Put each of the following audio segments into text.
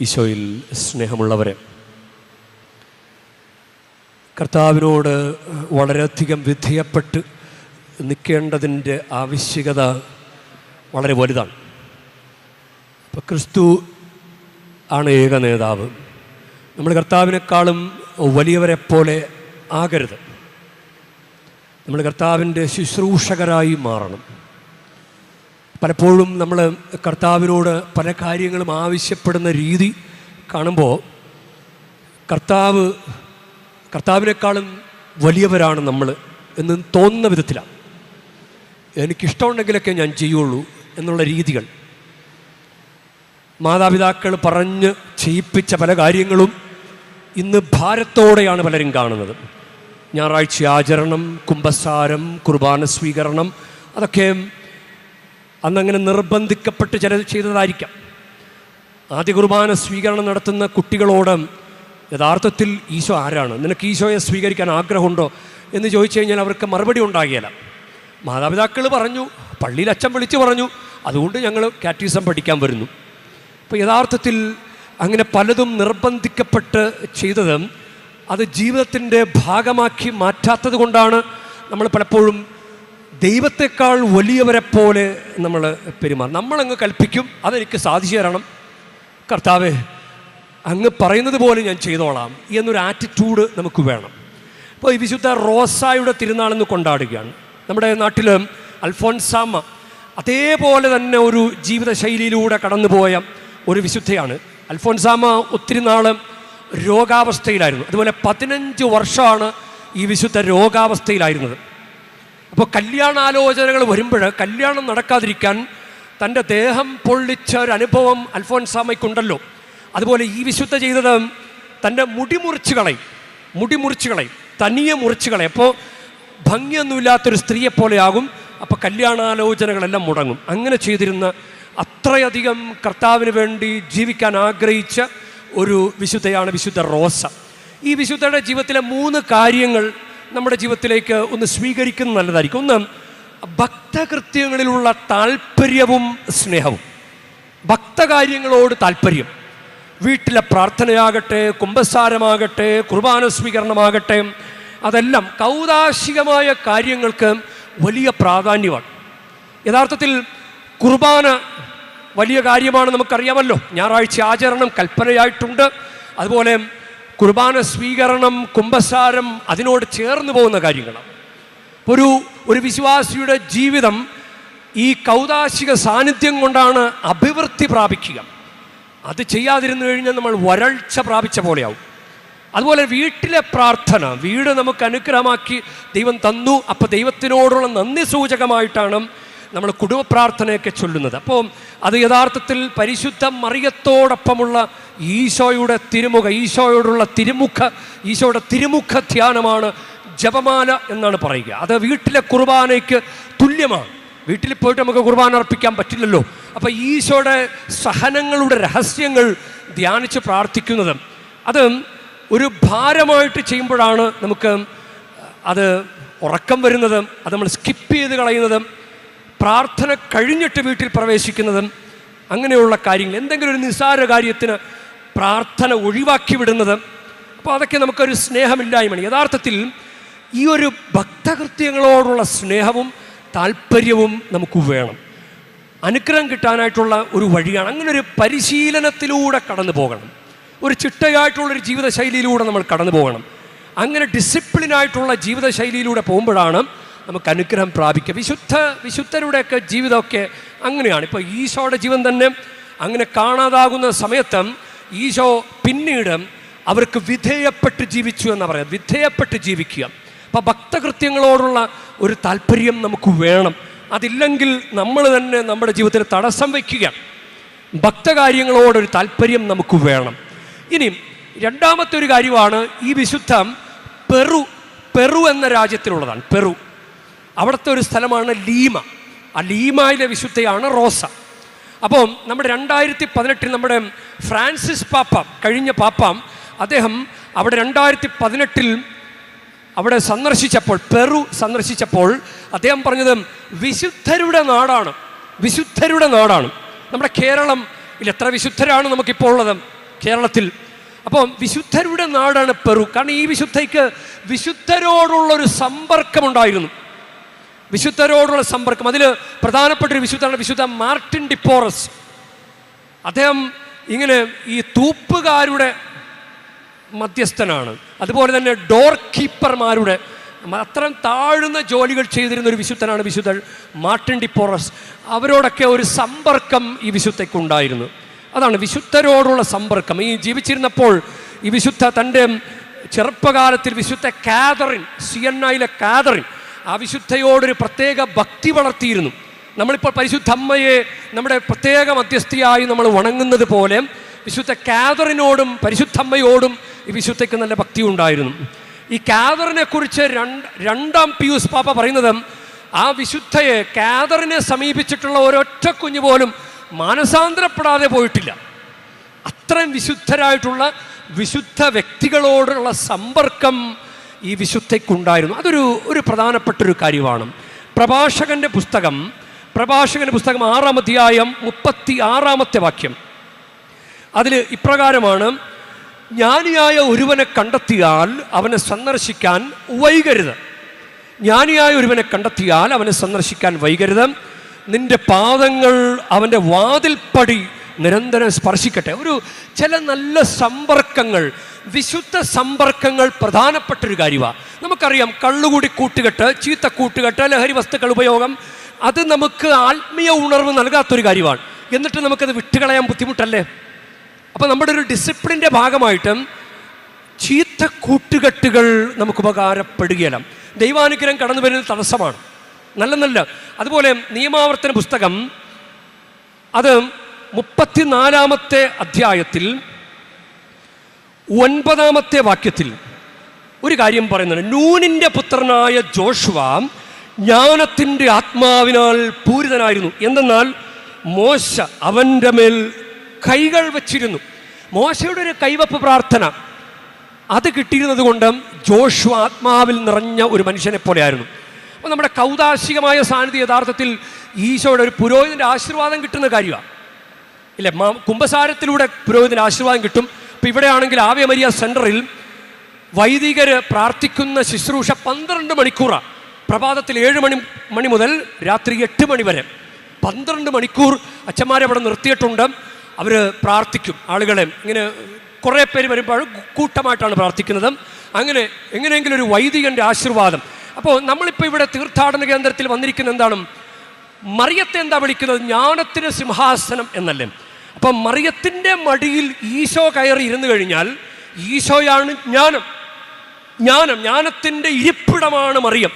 ഈശോയിൽ സ്നേഹമുള്ളവരെ കർത്താവിനോട് വളരെയധികം വിധേയപ്പെട്ട് നിൽക്കേണ്ടതിന്റെ ആവശ്യകത വളരെ വലുതാണ്. അപ്പോൾ ക്രിസ്തു ആണ് ഏക നേതാവ്. നമ്മൾ കർത്താവിനേക്കാളും വലിയവരെ പോലെ ആകരുത്. നമ്മൾ കർത്താവിന്റെ ശുശ്രൂഷകരായി മാറണം. പലപ്പോഴും നമ്മൾ കർത്താവിനോട് പല കാര്യങ്ങളും ആവശ്യപ്പെടുന്ന രീതി കാണുമ്പോൾ കർത്താവ് കർത്താവിനേക്കാളും വലിയവരാണ് നമ്മൾ എന്ന് തോന്നുന്ന വിധത്തിലാണ്. എനിക്കിഷ്ടമുണ്ടെങ്കിലൊക്കെ ഞാൻ ചെയ്യുള്ളൂ എന്നുള്ള രീതികൾ. മാതാപിതാക്കൾ പറഞ്ഞ് ചെയ്യിപ്പിച്ച പല കാര്യങ്ങളും ഇന്ന് ഭാരത്തോടെയാണ് പലരും കാണുന്നത്. ഞായറാഴ്ച ആചരണം കുംഭസാരം കുർബാന സ്വീകരണം അതൊക്കെ അന്നങ്ങനെ നിർബന്ധിക്കപ്പെട്ട് ചില ചെയ്തതായിരിക്കാം. ആദ്യ കുർബാന സ്വീകരണം നടത്തുന്ന കുട്ടികളോട് യഥാർത്ഥത്തിൽ ഈശോ ആരാണ്? നിനക്ക് ഈശോയെ സ്വീകരിക്കാൻ ആഗ്രഹമുണ്ടോ? എന്ന് ചോദിച്ചു കഴിഞ്ഞാൽ അവർക്ക് മറുപടി ഉണ്ടാകിയല്ല മാതാപിതാക്കൾ പറഞ്ഞു പള്ളിയിൽ അച്ഛൻ വിളിച്ചു പറഞ്ഞു അതുകൊണ്ട് ഞങ്ങൾ കാറ്റീസം പഠിക്കാൻ വരുന്നു. അപ്പോൾ യഥാർത്ഥത്തിൽ അങ്ങനെ പലതും നിർബന്ധിക്കപ്പെട്ട് ചെയ്തതും അത് ജീവിതത്തിന്റെ ഭാഗമാക്കി മാറ്റാത്തത് കൊണ്ടാണ് നമ്മൾ പലപ്പോഴും ദൈവത്തെക്കാൾ വലിയവരെ പോലെ നമ്മൾ പെരുമാറും. നമ്മളങ്ങ് കൽപ്പിക്കും അതെനിക്ക് സാധിച്ചു തരണം. കർത്താവ് അങ്ങ് പറയുന്നത് പോലെ ഞാൻ ചെയ്തോളാം എന്നൊരു ആറ്റിറ്റ്യൂഡ് നമുക്ക് വേണം. അപ്പോൾ ഈ വിശുദ്ധ റോസായുടെ തിരുനാളെന്ന് കൊണ്ടാടുകയാണ്. നമ്മുടെ നാട്ടിൽ അൽഫോൻസാമ്മ അതേപോലെ തന്നെ ഒരു ജീവിതശൈലിയിലൂടെ കടന്നുപോയ ഒരു വിശുദ്ധയാണ്. അൽഫോൻസാമ്മ ഒത്തിരി നാൾ രോഗാവസ്ഥയിലായിരുന്നു. അതുപോലെ പതിനഞ്ച് വർഷമാണ് ഈ വിശുദ്ധ രോഗാവസ്ഥയിലായിരുന്നത്. അപ്പോൾ കല്യാണാലോചനകൾ വരുമ്പോൾ കല്യാണം നടക്കാതിരിക്കാൻ തന്റെ ദേഹം പൊള്ളിച്ച ഒരു അനുഭവം അൽഫോൻസാമയ്ക്കുണ്ടല്ലോ അതുപോലെ ഈ വിശുദ്ധ ചെയ്തത് തന്റെ മുടി മുറിച്ച് കളയും. മുടി മുറിച്ച് കളയും. തനിയെ മുറിച്ച് കളയും. അപ്പോൾ ഭംഗിയൊന്നുമില്ലാത്തൊരു സ്ത്രീയെ പോലെയാകും. അപ്പോൾ കല്യാണാലോചനകളെല്ലാം മുടങ്ങും. അങ്ങനെ ചെയ്തിരുന്ന അത്രയധികം കർത്താവിന് വേണ്ടി ജീവിക്കാൻ ആഗ്രഹിച്ച ഒരു വിശുദ്ധയാണ് വിശുദ്ധ റോസ. ഈ വിശുദ്ധയുടെ ജീവിതത്തിലെ മൂന്ന് കാര്യങ്ങൾ നമ്മുടെ ജീവിതത്തിലേക്ക് ഒന്ന് സ്വീകരിക്കുന്നത് നല്ലതായിരിക്കും. ഒന്ന് ഭക്തകൃത്യങ്ങളിലുള്ള താല്പര്യവും സ്നേഹവും. ഭക്തകാര്യങ്ങളോട് താല്പര്യം വീട്ടിലെ പ്രാർത്ഥനയാകട്ടെ കുംഭസാരമാകട്ടെ കുർബാന സ്വീകരണമാകട്ടെ അതെല്ലാം കൗതാശികമായ കാര്യങ്ങൾക്ക് വലിയ പ്രാധാന്യമാണ്. യഥാർത്ഥത്തിൽ കുർബാന വലിയ കാര്യമാണ് നമുക്കറിയാമല്ലോ. ഞായറാഴ്ച ആചരണം കൽപ്പനയായിട്ടുണ്ട്. അതുപോലെ കുർബാന സ്വീകരണം കുംഭസാരം അതിനോട് ചേർന്ന് പോകുന്ന കാര്യങ്ങളാണ്. ഒരു ഒരു വിശ്വാസിയുടെ ജീവിതം ഈ കൗതാശിക സാന്നിധ്യം കൊണ്ടാണ് അഭിവൃദ്ധി പ്രാപിക്കുക. അത് ചെയ്യാതിരുന്നു കഴിഞ്ഞാൽ നമ്മൾ വരൾച്ച പ്രാപിച്ച പോലെയാവും. അതുപോലെ വീട്ടിലെ പ്രാർത്ഥന വീട് നമുക്ക് അനുഗ്രഹമാക്കി ദൈവം തന്നു അപ്പോൾ ദൈവത്തിനോടുള്ള നന്ദി സൂചകമായിട്ടാണ് നമ്മൾ കുടുംബ പ്രാർത്ഥനയൊക്കെ ചൊല്ലുന്നത്. അപ്പോൾ അത് യഥാർത്ഥത്തിൽ പരിശുദ്ധ മറിയത്തോടൊപ്പമുള്ള ഈശോയുടെ തിരുമുഖ ഈശോയോടുള്ള തിരുമുഖ ഈശോയുടെ തിരുമുഖ ധ്യാനമാണ് ജപമാല എന്നാണ് പറയുക. അത് വീട്ടിലെ കുർബാനയ്ക്ക് തുല്യമാണ്. വീട്ടിൽ പോയിട്ട് നമുക്ക് കുർബാന അർപ്പിക്കാൻ പറ്റില്ലല്ലോ. അപ്പോൾ ഈശോയുടെ സഹനങ്ങളുടെ രഹസ്യങ്ങൾ ധ്യാനിച്ച് പ്രാർത്ഥിക്കുന്നത്. അത് ഒരു ഭാരമായിട്ട് ചെയ്യുമ്പോഴാണ് നമുക്ക് അത് ഉറക്കം വരുന്നത് അത് നമ്മൾ സ്കിപ്പ് ചെയ്ത് കളയുന്നതും പ്രാർത്ഥന കഴിഞ്ഞിട്ട് വീട്ടിൽ പ്രവേശിക്കുന്നതും അങ്ങനെയുള്ള കാര്യങ്ങൾ. എന്തെങ്കിലും ഒരു നിസ്സാര കാര്യത്തിന് പ്രാർത്ഥന ഒഴിവാക്കി വിടുന്നത്. അപ്പോൾ അതൊക്കെ നമുക്കൊരു സ്നേഹമില്ലായ്മയാണ്. യഥാർത്ഥത്തിൽ ഈ ഒരു ഭക്തകൃത്യങ്ങളോടുള്ള സ്നേഹവും താല്പര്യവും നമുക്ക് വേണം. അനുഗ്രഹം കിട്ടാനായിട്ടുള്ള ഒരു വഴിയാണ്. അങ്ങനെ ഒരു പരിശീലനത്തിലൂടെ കടന്നു പോകണം. ഒരു ചിട്ടയായിട്ടുള്ളൊരു ജീവിതശൈലിയിലൂടെ നമ്മൾ കടന്നു പോകണം. അങ്ങനെ ഡിസിപ്ലിനായിട്ടുള്ള ജീവിതശൈലിയിലൂടെ പോകുമ്പോഴാണ് നമുക്ക് അനുഗ്രഹം പ്രാപിക്കുക. വിശുദ്ധ വിശുദ്ധരുടെയൊക്കെ ജീവിതമൊക്കെ അങ്ങനെയാണ്. ഇപ്പോൾ ഈശോയുടെ ജീവൻ തന്നെ അങ്ങനെ കാണാതാകുന്ന സമയത്തും ഈശോ പിന്നീട് അവർക്ക് വിധേയപ്പെട്ട് ജീവിച്ചു എന്ന് പറയാം വിധേയപ്പെട്ട് ജീവിക്കുക. അപ്പം ഭക്തകൃത്യങ്ങളോടുള്ള ഒരു താല്പര്യം നമുക്ക് വേണം. അതില്ലെങ്കിൽ നമ്മൾ തന്നെ നമ്മുടെ ജീവിതത്തിൽ തടസ്സം വയ്ക്കുക. ഭക്തകാര്യങ്ങളോടൊരു താല്പര്യം നമുക്ക് വേണം. ഇനി രണ്ടാമത്തെ ഒരു കാര്യമാണ് ഈ വിശുദ്ധം പെറു പെറു എന്ന രാജ്യത്തിലുള്ളതാണ്. പെറു. അവിടുത്തെ ഒരു സ്ഥലമാണ് ലീമ. ആ ലീമയിലെ വിശുദ്ധയാണ് റോസ. അപ്പോൾ നമ്മുടെ രണ്ടായിരത്തി പതിനെട്ടിൽ നമ്മുടെ ഫ്രാൻസിസ് പാപ്പ കഴിഞ്ഞ പാപ്പാം അദ്ദേഹം അവിടെ രണ്ടായിരത്തി പതിനെട്ടിൽ അവിടെ സന്ദർശിച്ചപ്പോൾ പെറു സന്ദർശിച്ചപ്പോൾ അദ്ദേഹം പറഞ്ഞത് വിശുദ്ധരുടെ നാടാണ് വിശുദ്ധരുടെ നാടാണ്. നമ്മുടെ കേരളം ഇതിൽ എത്ര വിശുദ്ധരാണ് നമുക്കിപ്പോൾ ഉള്ളത് കേരളത്തിൽ. അപ്പോൾ വിശുദ്ധരുടെ നാടാണ് പെറു. കാരണം ഈ വിശുദ്ധയ്ക്ക് വിശുദ്ധരോടുള്ളൊരു സമ്പർക്കമുണ്ടായിരുന്നു. വിശുദ്ധരോടുള്ള സമ്പർക്കം. അതിൽ പ്രധാനപ്പെട്ട ഒരു വിശുദ്ധമാണ് വിശുദ്ധ മാർട്ടിൻ ഡിപ്പോറസ് അദ്ദേഹം ഇങ്ങനെ ഈ തൂപ്പുകാരുടെ മധ്യസ്ഥനാണ്. അതുപോലെ തന്നെ ഡോർ കീപ്പർമാരുടെ അത്രയും താഴ്ന്ന ജോലികൾ ചെയ്തിരുന്ന ഒരു വിശുദ്ധനാണ് വിശുദ്ധ മാർട്ടിൻ ഡിപ്പോറസ് അവരോടൊക്കെ ഒരു സമ്പർക്കം ഈ വിശുദ്ധയ്ക്കുണ്ടായിരുന്നു. അതാണ് വിശുദ്ധരോടുള്ള സമ്പർക്കം. ഈ ജീവിച്ചിരുന്നപ്പോൾ ഈ വിശുദ്ധ തന്റെ ചെറുപ്പകാലത്തിൽ വിശുദ്ധ കാതറിൻ സി എൻ ഐയിലെ കാതറിൻ ആ വിശുദ്ധയോടൊരു പ്രത്യേക ഭക്തി വളർത്തിയിരുന്നു. നമ്മളിപ്പോൾ പരിശുദ്ധ അമ്മയെ നമ്മുടെ പ്രത്യേക മധ്യസ്ഥയായി നമ്മൾ വണങ്ങുന്നത് പോലെ വിശുദ്ധ കാതറിനോടും പരിശുദ്ധമ്മയോടും ഈ വിശുദ്ധയ്ക്ക് നല്ല ഭക്തി ഉണ്ടായിരുന്നു. ഈ കാതറിനെ കുറിച്ച് രണ്ട് രണ്ടാം പിയൂസ് പാപ്പ പറയുന്നത് ആ വിശുദ്ധയെ കാതറിനെ സമീപിച്ചിട്ടുള്ള ഒരൊറ്റ കുഞ്ഞു പോലും മാനസാന്തരപ്പെടാതെ പോയിട്ടില്ല. അത്രയും വിശുദ്ധരായിട്ടുള്ള വിശുദ്ധ വ്യക്തികളോടുള്ള സമ്പർക്കം ഈ വിശുദ്ധയ്ക്കുണ്ടായിരുന്നു. അതൊരു ഒരു പ്രധാനപ്പെട്ട ഒരു കാര്യമാണ്. പ്രഭാഷകന്റെ പുസ്തകം പ്രഭാഷകന്റെ പുസ്തകം ആറാം അധ്യായം മുപ്പത്തി ആറാമത്തെ വാക്യം. അതിൽ ഇപ്രകാരമാണ് ജ്ഞാനിയായ ഒരുവനെ കണ്ടെത്തിയാൽ അവനെ സന്ദർശിക്കാൻ വൈകരുത്. ജ്ഞാനിയായ ഒരുവനെ കണ്ടെത്തിയാൽ അവനെ സന്ദർശിക്കാൻ വൈകരുത്. നിന്റെ പാദങ്ങൾ അവന്റെ വാതിൽപ്പടി നിരന്തരം സ്പർശിക്കട്ടെ. ഒരു ചില നല്ല സമ്പർക്കങ്ങൾ വിശുദ്ധ സമ്പർക്കങ്ങൾ പ്രധാനപ്പെട്ട ഒരു കാര്യമാണ് നമുക്കറിയാം കള്ളുകൂടി കൂട്ടുകെട്ട് ചീത്ത കൂട്ടുകെട്ട് ലഹരി വസ്തുക്കൾ ഉപയോഗം അത് നമുക്ക് ആത്മീയ ഉണർവ് നൽകാത്തൊരു കാര്യമാണ് എന്നിട്ട് നമുക്കത് വിട്ടുകളയാൻ ബുദ്ധിമുട്ടല്ലേ? അപ്പോൾ നമ്മുടെ ഒരു ഡിസിപ്ലിന്റെ ഭാഗമായിട്ടും ചീത്ത കൂട്ടുകെട്ടുകൾ നമുക്ക് ഉപകാരപ്പെടുകയില്ല. ദൈവാനുഗ്രഹം കടന്നു വരുന്നത് തടസ്സമാണ്. നല്ല നല്ല. അതുപോലെ നിയമാവർത്തന പുസ്തകം അത് മുപ്പത്തിനാലാമത്തെ അധ്യായത്തിൽ ഒൻപതാമത്തെ വാക്യത്തിൽ ഒരു കാര്യം പറയുന്നുണ്ട്. നൂനിന്റെ പുത്രനായ ജോഷുവ ജ്ഞാനത്തിന്റെ ആത്മാവിനാൽ പൂരിതനായിരുന്നു. എന്തെന്നാൽ മോശ അവന്റെ മേൽ കൈകൾ വച്ചിരുന്നു. മോശയുടെ ഒരു കൈവപ്പ് പ്രാർത്ഥന. അത് കിട്ടിയിരുന്നത് കൊണ്ട് ജോഷു ആത്മാവിൽ നിറഞ്ഞ ഒരു മനുഷ്യനെ പോലെയായിരുന്നു. അപ്പോൾ നമ്മുടെ കൗതാശികമായ സാന്നിധ്യം യഥാർത്ഥത്തിൽ ഈശോയുടെ ഒരു പുരോഹിതന്റെ ആശീർവാദം കിട്ടുന്ന കാര്യമാണ് ഇല്ലേ കുംഭസാരത്തിലൂടെ പുരോഹിതന് ആശീർവാദം കിട്ടും. ഇപ്പം ഇവിടെയാണെങ്കിൽ ആണെങ്കിൽ മരിയ സെന്ററിൽ വൈദികര് പ്രാർത്ഥിക്കുന്ന ശുശ്രൂഷ പന്ത്രണ്ട് മണിക്കൂറാണ് പ്രഭാതത്തിൽ ഏഴ് മണി മണി മുതൽ രാത്രി എട്ട് മണി വരെ. പന്ത്രണ്ട് മണിക്കൂർ അച്ഛന്മാരെ അവിടെ നിർത്തിയിട്ടുണ്ട്. അവർ പ്രാർത്ഥിക്കും ആളുകളെ. ഇങ്ങനെ കുറേ പേര് വരുമ്പോൾ കൂട്ടമായിട്ടാണ് പ്രാർത്ഥിക്കുന്നത്. അങ്ങനെ എങ്ങനെയെങ്കിലും ഒരു വൈദികന്റെ ആശീർവാദം. അപ്പോൾ നമ്മളിപ്പോൾ ഇവിടെ തീർത്ഥാടന കേന്ദ്രത്തിൽ വന്നിരിക്കുന്ന എന്താണ്? മറിയത്തെ എന്താ വിളിക്കുന്നത്? ജ്ഞാനത്തിന് സിംഹാസനം എന്നല്ലേ? അപ്പം മറിയത്തിന്റെ മടിയിൽ ഈശോ കയറി ഇരുന്നു കഴിഞ്ഞാൽ ഈശോയാണ് ജ്ഞാനം. ജ്ഞാനം ജ്ഞാനത്തിന്റെ ഇരിപ്പിടമാണ് മറിയം.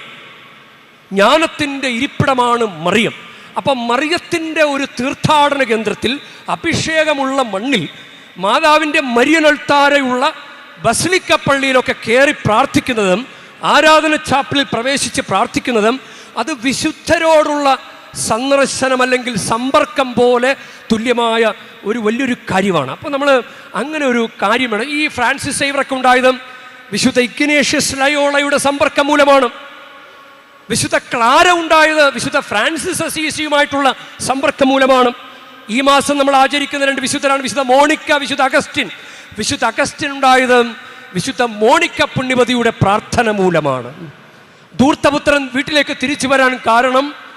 ജ്ഞാനത്തിന്റെ ഇരിപ്പിടമാണ് മറിയം. അപ്പം മറിയത്തിന്റെ ഒരു തീർത്ഥാടന കേന്ദ്രത്തിൽ അഭിഷേകമുള്ള മണ്ണിൽ മാതാവിന്റെ മരിയനൽത്താരയുള്ള ബസലിക്ക പള്ളിയിലൊക്കെ കയറി പ്രാർത്ഥിക്കുന്നതും ആരാധന ചാപ്പിളിൽ പ്രവേശിച്ച് പ്രാർത്ഥിക്കുന്നതും അത് വിശുദ്ധരോടുള്ള സന്ദർശനം അല്ലെങ്കിൽ സമ്പർക്കം പോലെ തുല്യമായ ഒരു വലിയൊരു കാര്യമാണ്. അപ്പോൾ നമ്മൾ അങ്ങനെ ഒരു കാര്യമാണ്. ഈ ഫ്രാൻസിസ് സേവറൊക്കെ ഉണ്ടായതും വിശുദ്ധ ഇഗ്നേഷ്യസ് ലയോളയുടെ സമ്പർക്കം മൂലമാണ്. വിശുദ്ധ ക്ലാര ഉണ്ടായത് വിശുദ്ധ ഫ്രാൻസിസ് അസീസിയുമായിട്ടുള്ള സമ്പർക്കം മൂലമാണ്. ഈ മാസം നമ്മൾ ആചരിക്കുന്ന രണ്ട് വിശുദ്ധരാണ്. വിശുദ്ധ മോണിക്ക വിശുദ്ധ അഗസ്റ്റിൻ. വിശുദ്ധ അഗസ്റ്റിൻ ഉണ്ടായത് വിശുദ്ധ മോണിക്ക പുണ്യപതിയുടെ പ്രാർത്ഥന മൂലമാണ്. ധൂർത്തപുത്രൻ വീട്ടിലേക്ക് തിരിച്ചു വരാൻ കാരണം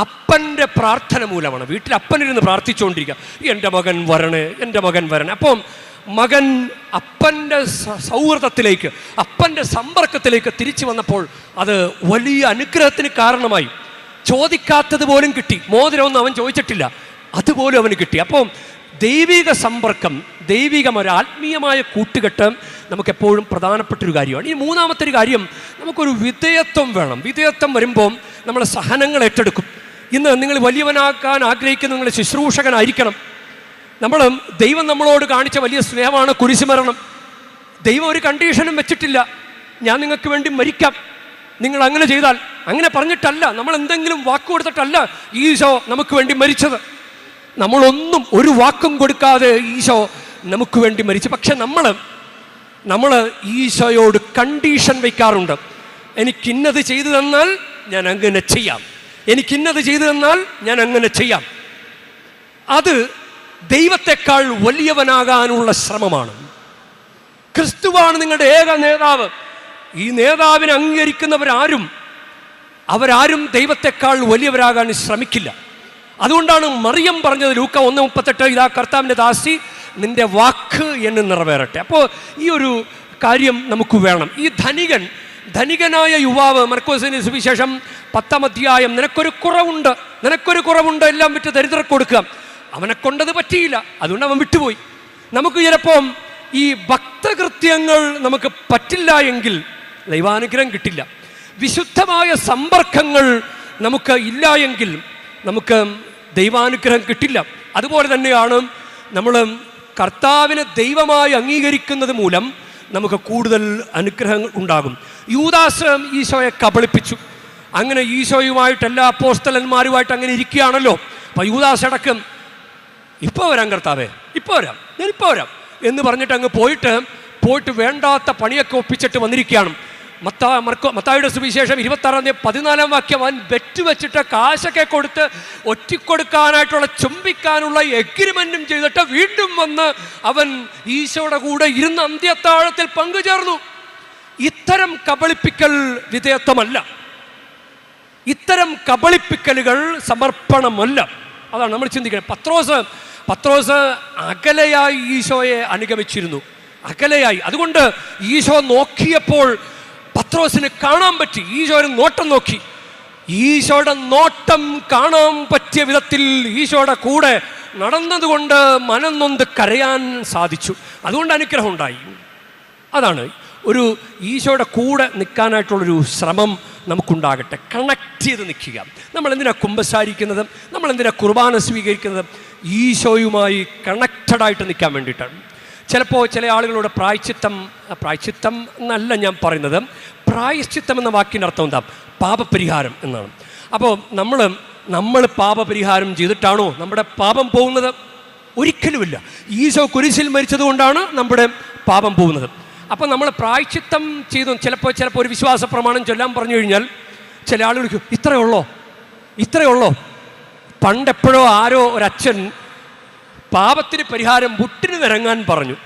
അപ്പന്റെ പ്രാർത്ഥന മൂലമാണ്. വീട്ടിൽ അപ്പനിരുന്ന് പ്രാർത്ഥിച്ചുകൊണ്ടിരിക്കുക. എന്റെ മകൻ വരണേ എന്റെ മകൻ വരണേ. അപ്പം മകൻ അപ്പന്റെ സൗഹൃദത്തിലേക്ക് അപ്പന്റെ സമ്പർക്കത്തിലേക്ക് തിരിച്ചു വന്നപ്പോൾ അത് വലിയ അനുഗ്രഹത്തിന് കാരണമായി. ചോദിക്കാത്തത് പോലും കിട്ടി. മോതിരമൊന്നും അവൻ ചോദിച്ചിട്ടില്ല. അതുപോലും അവന് കിട്ടി. അപ്പോൾ ദൈവിക സമ്പർക്കം ദൈവികം ഒരു ആത്മീയമായ കൂട്ടുകെട്ട് നമുക്കെപ്പോഴും പ്രധാനപ്പെട്ടൊരു കാര്യമാണ്. ഈ മൂന്നാമത്തെ ഒരു കാര്യം നമുക്കൊരു വിധേയത്വം വേണം. വിധേയത്വം വരുമ്പോൾ നമ്മൾ സഹനങ്ങൾ ഏറ്റെടുക്കും. ഇന്ന് നിങ്ങൾ വലിയവനാക്കാൻ ആഗ്രഹിക്കുന്ന നിങ്ങൾ ശുശ്രൂഷകനായിരിക്കണം. നമ്മൾ ദൈവം നമ്മളോട് കാണിച്ച വലിയ സ്നേഹമാണ് കുരിശുമരണം. ദൈവം ഒരു കണ്ടീഷനും വെച്ചിട്ടില്ല. ഞാൻ നിങ്ങൾക്ക് വേണ്ടി മരിക്കാം. നിങ്ങൾ അങ്ങനെ ചെയ്താൽ അങ്ങനെ പറഞ്ഞിട്ടല്ല. നമ്മൾ എന്തെങ്കിലും വാക്ക് കൊടുത്തിട്ടല്ല ഈശോ നമുക്ക് വേണ്ടി മരിച്ചത്. നമ്മളൊന്നും ഒരു വാക്കും കൊടുക്കാതെ ഈശോ നമുക്ക് വേണ്ടി മരിച്ചു. പക്ഷെ നമ്മൾ നമ്മൾ ഈശോയോട് കണ്ടീഷൻ വയ്ക്കാറുണ്ട് എനിക്കിന്നത് ചെയ്തു തന്നാൽ ഞാൻ അങ്ങനെ ചെയ്യാം. എനിക്കിന്നത് ചെയ്തു തന്നാൽ ഞാൻ അങ്ങനെ ചെയ്യാം. അത് ദൈവത്തെക്കാൾ വലിയവനാകാനുള്ള ശ്രമമാണ്. ക്രിസ്തുവാണ് നിങ്ങളുടെ ഏക നേതാവ്. ഈ നേതാവിനെ അംഗീകരിക്കുന്നവരാരും അവരാരും ദൈവത്തെക്കാൾ വലിയവരാകാൻ ശ്രമിക്കില്ല. അതുകൊണ്ടാണ് മറിയം പറഞ്ഞത് ലൂക്ക ഒന്ന് മുപ്പത്തെട്ട് ഇതാ കർത്താവിന്റെ ദാസി നിന്റെ വാക്ക് എന്ന് നിറവേറട്ടെ. അപ്പോൾ ഈ ഒരു കാര്യം നമുക്ക് വേണം. ഈ ധനികൻ ധനികനായ യുവാവ് മർക്കോസിന് സുവിശേഷം പത്താം അധ്യായം നിനക്കൊരു കുറവുണ്ട് നിനക്കൊരു കുറവുണ്ട് എല്ലാം വിറ്റ് ദരിദ്രർക്ക് കൊടുക്കുക. അവനെ കൊണ്ടത് പറ്റിയില്ല അതുകൊണ്ട് അവൻ വിട്ടുപോയി. നമുക്ക് ചിലപ്പം ഈ ഭക്തകൃത്യങ്ങൾ നമുക്ക് പറ്റില്ല എങ്കിൽ ദൈവാനുഗ്രഹം കിട്ടില്ല. വിശുദ്ധമായ സമ്പർക്കങ്ങൾ നമുക്ക് ഇല്ല എങ്കിൽ നമുക്ക് ദൈവാനുഗ്രഹം കിട്ടില്ല. അതുപോലെ തന്നെയാണ് നമ്മൾ കർത്താവിനെ ദൈവമായി അംഗീകരിക്കുന്നത് മൂലം നമുക്ക് കൂടുതൽ അനുഗ്രഹങ്ങൾ ഉണ്ടാകും. യൂദാസ് ഈശോയെ കബളിപ്പിച്ചു. അങ്ങനെ ഈശോയുമായിട്ട് എല്ലാ അപ്പോസ്തലന്മാരുമായിട്ട് അങ്ങനെ ഇരിക്കുകയാണല്ലോ. അപ്പം യൂദാസ് അടക്കം ഇപ്പോൾ വരാം കർത്താവേ ഇപ്പോൾ വരാം ഞാൻ ഇപ്പോൾ വരാം എന്ന് പറഞ്ഞിട്ട് അങ്ങ് പോയിട്ട് പോയിട്ട് വേണ്ടാത്ത പണിയൊക്കെ ഒപ്പിച്ചിട്ട് വന്നിരിക്കുകയാണ്. മത്താ മർക്കോ മത്തായുടെ സുവിശേഷം ഇരുപത്താറാം തീയതി പതിനാലാം വാക്യം അവൻ ബെറ്റ് കാശൊക്കെ കൊടുത്ത് ഒറ്റിക്കൊടുക്കാനായിട്ടുള്ള ചുംബിക്കാനുള്ള എഗ്രിമെന്റും ചെയ്തിട്ട് വീണ്ടും വന്ന് അവൻ ഈശോയുടെ കൂടെ ഇരുന്ന് അന്ത്യത്താഴത്തിൽ പങ്കുചേർന്നു. ഇത്തരം കബളിപ്പിക്കൽ വിധേയത്വമല്ല. ഇത്തരം കബളിപ്പിക്കലുകൾ സമർപ്പണമല്ല. അതാണ് നമ്മൾ ചിന്തിക്കുന്നത്. പത്രോസ് പത്രോസ് അകലെയായി ഈശോയെ അനുഗമിച്ചിരുന്നു. അകലെയായി. അതുകൊണ്ട് ഈശോ നോക്കിയപ്പോൾ പത്രോസിന് കാണാൻ പറ്റി. ഈശോ ഒരു നോട്ടം നോക്കി. ഈശോയുടെ നോട്ടം കാണാൻ പറ്റിയ വിധത്തിൽ ഈശോയുടെ കൂടെ നടന്നതുകൊണ്ട് മനം നൊന്ത് കരയാൻ സാധിച്ചു. അതുകൊണ്ട് അനുഗ്രഹം ഉണ്ടായി അതാണ് ഒരു ഈശോയുടെ കൂടെ നിൽക്കാനായിട്ടുള്ളൊരു ശ്രമം നമുക്കുണ്ടാകട്ടെ. കണക്ട് ചെയ്ത് നിൽക്കുക. നമ്മൾ എന്തിനാ കുമ്പസാരിക്കുന്നത്? നമ്മൾ എന്തിനാ കുർബാന സ്വീകരിക്കുന്നത്? ഈശോയുമായി കണക്റ്റഡായിട്ട് നിൽക്കാൻ വേണ്ടിയിട്ടാണ്. ചിലപ്പോൾ ചില ആളുകളോട് പ്രായച്ചിത്തം പ്രായച്ചിത്തം എന്നല്ല ഞാൻ പറയുന്നത്. പ്രായശ്ചിത്തം എന്ന വാക്കിന്റെ അർത്ഥം എന്താ? പാപപരിഹാരം എന്നാണ്. അപ്പോൾ നമ്മൾ നമ്മൾ പാപപരിഹാരം ചെയ്തിട്ടാണോ നമ്മുടെ പാപം പോകുന്നത്? ഒരിക്കലുമില്ല. ഈശോ കുരിശിൽ മരിച്ചതുകൊണ്ടാണ് നമ്മുടെ പാപം പോകുന്നത്. അപ്പോൾ നമ്മൾ പ്രായച്ചിത്തം ചെയ്തു ചിലപ്പോൾ ചിലപ്പോൾ ഒരു വിശ്വാസ പ്രമാണം ചൊല്ലാൻ പറഞ്ഞു കഴിഞ്ഞാൽ ചില ആളുകൾക്ക് ഇത്രയേ ഉള്ളോ? ഇത്രയേ ഉള്ളോ? പണ്ടെപ്പോഴോ ആരോ ഒരച്ഛൻ പാപത്തിന് പരിഹാരം മുട്ടിന് നിരങ്ങാൻ പറഞ്ഞു.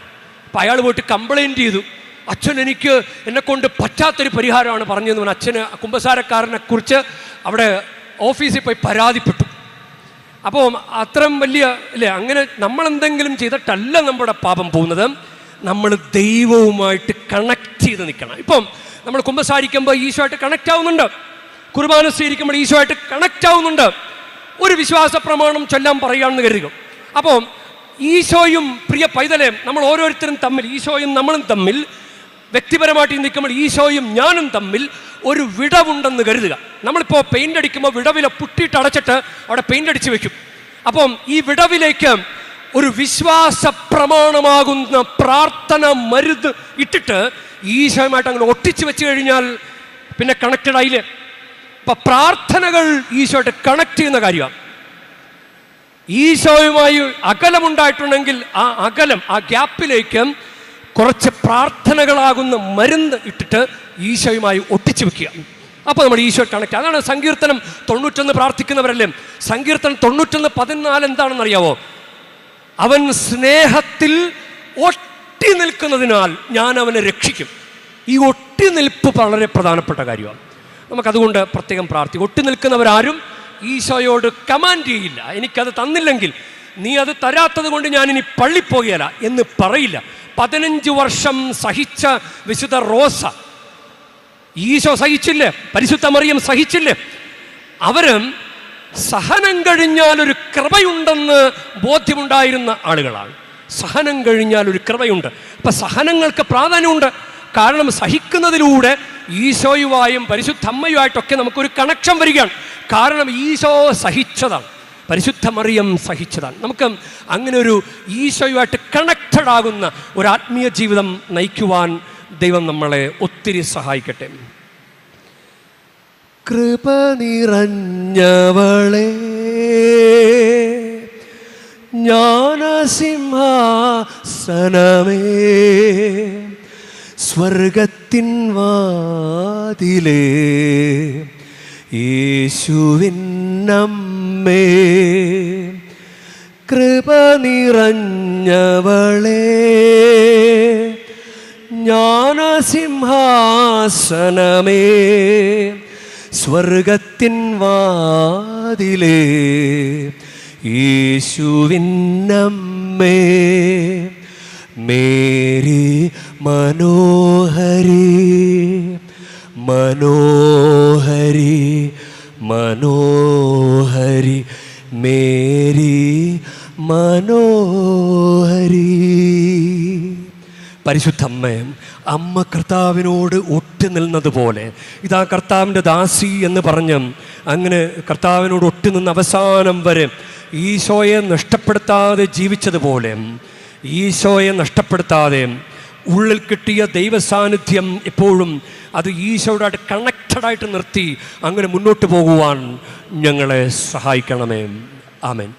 അപ്പം അയാൾ പോയിട്ട് കംപ്ലൈന്റ് ചെയ്തു. അച്ഛൻ എനിക്ക് എന്നെ കൊണ്ട് പറ്റാത്തൊരു പരിഹാരമാണ് പറഞ്ഞതെന്ന് പറഞ്ഞു. അച്ഛന് കുമ്പസാരക്കാരനെ കുറിച്ച് അവിടെ ഓഫീസിൽ പോയി പരാതിപ്പെട്ടു. അപ്പോൾ അത്രയും വലിയ അല്ലേ അങ്ങനെ നമ്മളെന്തെങ്കിലും ചെയ്തിട്ടല്ല നമ്മുടെ പാപം പോകുന്നത്. നമ്മൾ ദൈവവുമായിട്ട് കണക്ട് ചെയ്ത് നിൽക്കണം. ഇപ്പം നമ്മൾ കുമ്പസാരിക്കുമ്പോൾ ഈശോയായിട്ട് കണക്റ്റ് ആവുന്നുണ്ട്. കുർബാന സ്വീകരിക്കുമ്പോൾ ഈശോയായിട്ട് കണക്റ്റ് ആവുന്നുണ്ട്. ഒരു വിശ്വാസ പ്രമാണം ചൊല്ലാൻ പറയുകയാണെന്ന് കരുതുക. അപ്പോൾ ഈശോയും പ്രിയ പൈതലെ നമ്മൾ ഓരോരുത്തരും തമ്മിൽ ഈശോയും നമ്മളും തമ്മിൽ വ്യക്തിപരമായിട്ട് നിൽക്കുമ്പോൾ ഈശോയും ഞാനും തമ്മിൽ ഒരു വിടവുണ്ടെന്ന് കരുതുക. നമ്മളിപ്പോൾ പെയിന്റ് അടിക്കുമ്പോൾ വിടവിലെ പുട്ടിയിട്ട് അടച്ചിട്ട് അവിടെ പെയിന്റ് അടിച്ച് വെക്കും. അപ്പം ഈ വിടവിലേക്ക് ഒരു വിശ്വാസ പ്രമാണമാകുന്ന പ്രാർത്ഥന മരുന്ന് ഇട്ടിട്ട് ഈശോയുമായിട്ട് അങ്ങനെ ഒട്ടിച്ച് വെച്ച് കഴിഞ്ഞാൽ പിന്നെ കണക്റ്റഡ് ആയില്ലേ? അപ്പം പ്രാർത്ഥനകൾ ഈശോയായിട്ട് കണക്ട് ചെയ്യുന്ന കാര്യമാണ്. ഈശോയുമായി അകലമുണ്ടായിട്ടുണ്ടെങ്കിൽ ആ അകലം ആ ഗ്യാപ്പിലേക്ക് കുറച്ച് പ്രാർത്ഥനകളാകുന്ന മരുന്ന് ഇട്ടിട്ട് ഈശോയുമായി ഒട്ടിച്ചു വെക്കുക. അപ്പോൾ നമ്മൾ ഈശോ കണക്ട് അതാണ് സങ്കീർത്തനം തൊണ്ണൂറ്റൊന്ന് പ്രാർത്ഥിക്കുന്നവരല്ലേ? സങ്കീർത്തനം തൊണ്ണൂറ്റൊന്ന് പതിനാല് എന്താണെന്ന് അറിയാവോ അവൻ സ്നേഹത്തിൽ ഒട്ടി നിൽക്കുന്നതിനാൽ ഞാൻ അവനെ രക്ഷിക്കും. ഈ ഒട്ടി നിൽപ്പ് വളരെ പ്രധാനപ്പെട്ട കാര്യമാണ്. നമുക്കതുകൊണ്ട് പ്രത്യേകം പ്രാർത്ഥിക്കും. ഒട്ടി നിൽക്കുന്നവരാരും ഈശോയോട് കമാൻഡ് ചെയ്യില്ല. എനിക്കത് തന്നില്ലെങ്കിൽ നീ അത് തരാത്തത് കൊണ്ട് ഞാനിനി പള്ളിപ്പോകുകയല്ല എന്ന് പറയില്ല. പതിനഞ്ച് വർഷം സഹിച്ച വിശുദ്ധ റോസ. ഈശോ സഹിച്ചില്ലേ? പരിശുദ്ധ മറിയം സഹിച്ചില്ലേ? അവരും സഹനം കഴിഞ്ഞാൽ ഒരു കൃപയുണ്ടെന്ന് ബോധ്യമുണ്ടായിരുന്ന ആളുകളാണ്. സഹനം കഴിഞ്ഞാൽ ഒരു കൃപയുണ്ട്. അപ്പം സഹനങ്ങൾക്ക് പ്രാധാന്യമുണ്ട്. കാരണം സഹിക്കുന്നതിലൂടെ ഈശോയുമായും പരിശുദ്ധ അമ്മയുമായിട്ടൊക്കെ നമുക്കൊരു കണക്ഷൻ വരികയാണ്. കാരണം ഈശോ സഹിച്ചതാണ്. പരിശുദ്ധ മറിയം സഹിച്ചതാണ്. നമുക്ക് അങ്ങനെ ഒരു ഈശോയുമായിട്ട് കണക്റ്റഡ് ആകുന്ന ഒരു ആത്മീയ ജീവിതം നയിക്കുവാൻ ദൈവം നമ്മളെ ഒത്തിരി സഹായിക്കട്ടെ. കൃപ നിറഞ്ഞവളെ ജ്ഞാനസിംഹാസനമേ സ്വർഗത്തിൻ വാതിലേ യേശുവിൻ നമ്മേ കൃപ കൃപ നിറഞ്ഞവളേ ജ്ഞാനസിംഹാസനമേ സ്വർഗത്തിൻ വാതിലേ യേശുവിന്നമ്മേ മേരി മനോഹരി മനോഹരി മനോഹരി മേരി മനോഹരി. പരിശുദ്ധമ്മേ അമ്മ കർത്താവിനോട് ഒട്ടി നിന്നതുപോലെ ഇതാ കർത്താവിന്റെ ദാസി എന്ന് പറഞ്ഞ് അങ്ങനെ കർത്താവിനോട് നിന്ന് അവസാനം വരെ ഈശോയെ നഷ്ടപ്പെടുത്താതെ ജീവിച്ചതുപോലെ ഈശോയെ നഷ്ടപ്പെടുത്താതെ ഉള്ളിൽ കിട്ടിയ ദൈവസാന്നിധ്യം എപ്പോഴും അത് ഈശോയോടായിട്ട് കണക്റ്റഡായിട്ട് നിർത്തി അങ്ങനെ മുന്നോട്ട് പോകുവാൻ ഞങ്ങളെ സഹായിക്കണമേ. ആമേൻ.